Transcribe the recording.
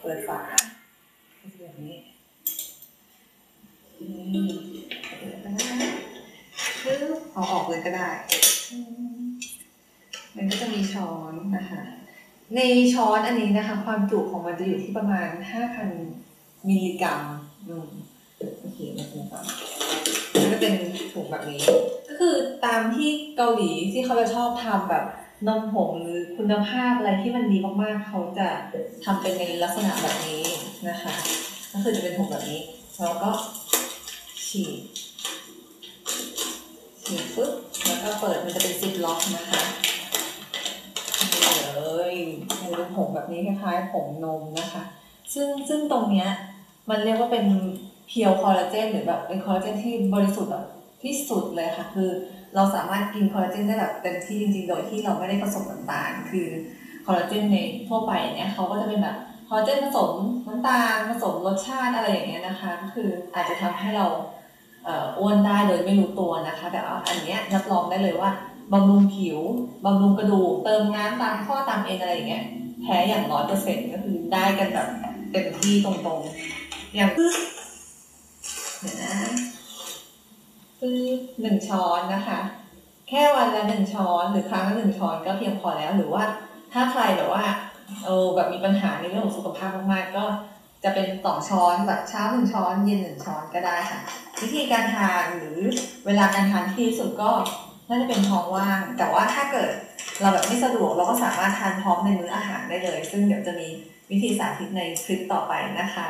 เปิดฝาแบบนี้นี่เปิดก็ได้คือเอาออกเลยก็ได้ มันก็จะมีช้อนนะคะ ในช้อนอันนี้นะคะ ความจุของมันจะอยู่ที่ประมาณ 5,000 มิลลิกรัมอืมโอเคมาดูก่อนมันก็เป็นถุงแบบนี้ ก็คือตามที่เกาหลีที่เขาจะชอบทำแบบ นมผงหรือคุณภาพอะไรที่มันดีมากๆ เขาจะทำเป็นในลักษณะแบบนี้นะคะ ก็คือจะเป็นถุงแบบนี้แล้วก็ฉีดฉีดปุ๊บแล้วก็เปิดมันจะเป็นซิปล็อกนะคะนี่เลยมันเป็นผงแบบนี้คล้ายๆผงนมนะคะ ซึ่งซึ่งตรงเนี้ยมันเรียกว่าเป็นเพียวคอลลาเจนหรือแบบเป็นคอลลาเจนที่บริสุทธิ์แบบ ที่สุดเลยค่ะ คือเราสามารถกินคอลลาเจนได้แบบเต็มที่จริงๆ โดยที่เราไม่ได้ผสมน้ำตาล คือคอลลาเจนในทั่วไปเนี่ยเขาก็จะเป็นแบบคอลลาเจนผสมน้ำตาลผสมรสชาติอะไรอย่างเงี้ยนะคะ ก็คืออาจจะทำให้เราเอ่ออ้วนได้โดยไม่รู้ตัวนะคะ แต่ว่าอันเนี้ยรับรองได้เลยว่าบำรุงผิวบำรุงกระดูกเติมน้ำตามข้อตามเอ็นอะไรอย่างเงี้ยแพ้อย่างร้อยเปอร์เซ็นต์ก็คือได้กันแบบเต็มที่ตรงๆ อย่างเดี๋ยวนะ ปึ๊บหนึ่งช้อนนะคะ แค่วันละหนึ่งช้อนหรือครั้งละหนึ่งช้อนก็เพียงพอแล้ว หรือว่าถ้าใครแบบว่าเออแบบมีปัญหาในเรื่องของสุขภาพมากๆก็จะเป็นสองช้อนแบบเช้าหนึ่งช้อนเย็นหนึ่งช้อนก็ได้ค่ะ วิธีการทานหรือเวลาการทานที่ดีที่สุดก็น่าจะเป็นท้องว่าง แต่ว่าถ้าเกิดเราแบบไม่สะดวกเราก็สามารถทานพร้อมในมื้ออาหารได้เลย ซึ่งเดี๋ยวจะมีวิธีสาธิตในคลิปต่อไปนะคะ